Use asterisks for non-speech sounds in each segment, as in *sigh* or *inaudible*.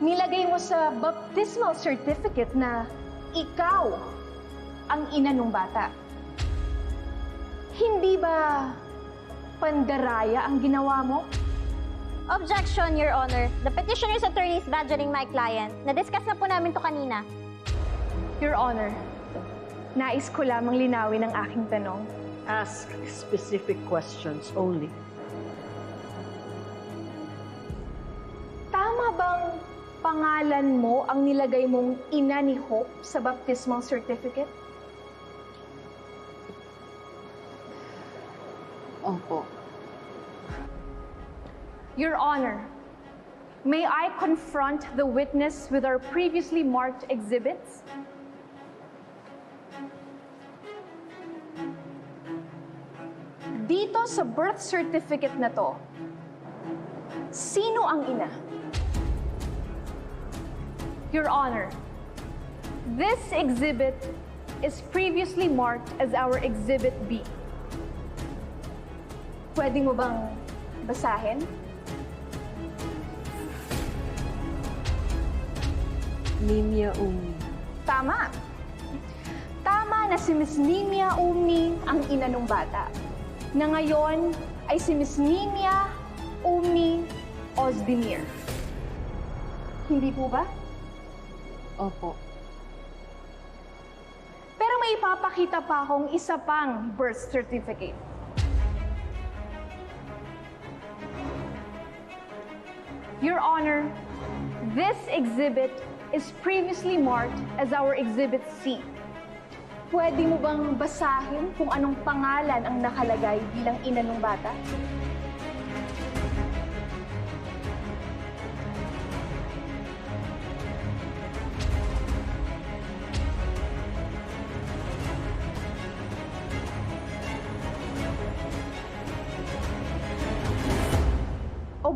nilagay mo sa baptismal certificate na ikaw ang ina ng bata. Hindi ba pandaraya ang ginawa mo? Objection, Your Honor. The petitioner's attorney is badgering my client. Na-discuss na po namin to kanina. Your Honor, nais ko lamang linawin ang aking tanong. Ask specific questions only. Pangalan mo ang nilagay mong ina ni Hope sa baptismal certificate? Opo. Your Honor, may I confront the witness with our previously marked exhibits? Dito sa birth certificate na to, sino ang ina? Your Honor, this exhibit is previously marked as our Exhibit B. Pwede mo bang basahin? Nimia Umi. Tama. Tama na si Miss Nimia Umi ang ina ng bata. Na ngayon ay si Miss Nimia Umi Ozdemir. Hindi po ba? Opo. Pero may ipapakita pa akong isa pang birth certificate. Your Honor, this exhibit is previously marked as our Exhibit C. Pwede mo bang basahin kung anong pangalan ang nakalagay bilang ina ng bata?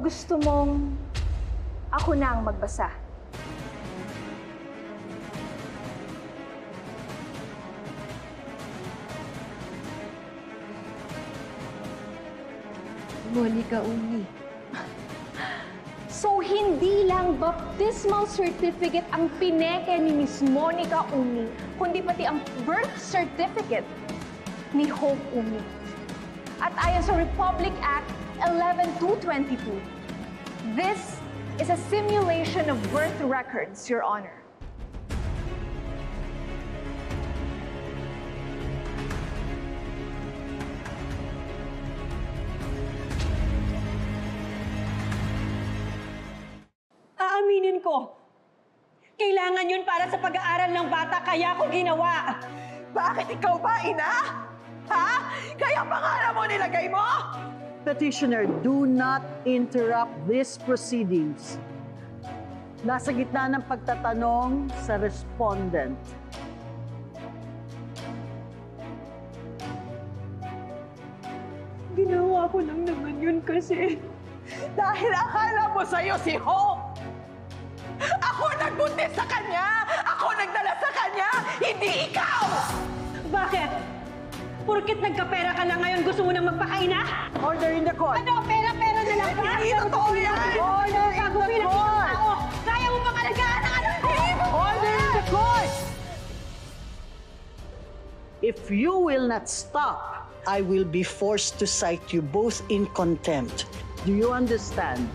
Gusto mong ako na ang magbasa? Monica Umi. So, hindi lang baptismal certificate ang pineke ni Miss Monica Umi, kundi pati ang birth certificate ni Hope Umi. At ayon sa Republic Act 11222, this is a simulation of birth records, Your Honor. Aaminin ko. Kailangan yun para sa pag-aaral ng bata, kaya ko ginawa. Bakit ikaw ba, ina? Ha? Kaya pangalan mo nilagay mo? Petitioner, do not interrupt these proceedings. Nasa gitna ng pagtatanong sa respondent. Ginawa ko lang naman yun kasi *laughs* Dahil akala mo sa'yo si Hope. Ako nagbuntis sa kanya! Ako nagdala sa kanya! Hindi ikaw! Bakit? Porkit nagkapera ka lang ngayon, gusto mo nang magpakaina? Order in the court. Ano? Pera-pera na lang ba? Hindi totoo yan! Order in the court! tao, kaya mo bang alagaan ang anak ko? Order in the court! If you will not stop, I will be forced to cite you both in contempt. Do you understand?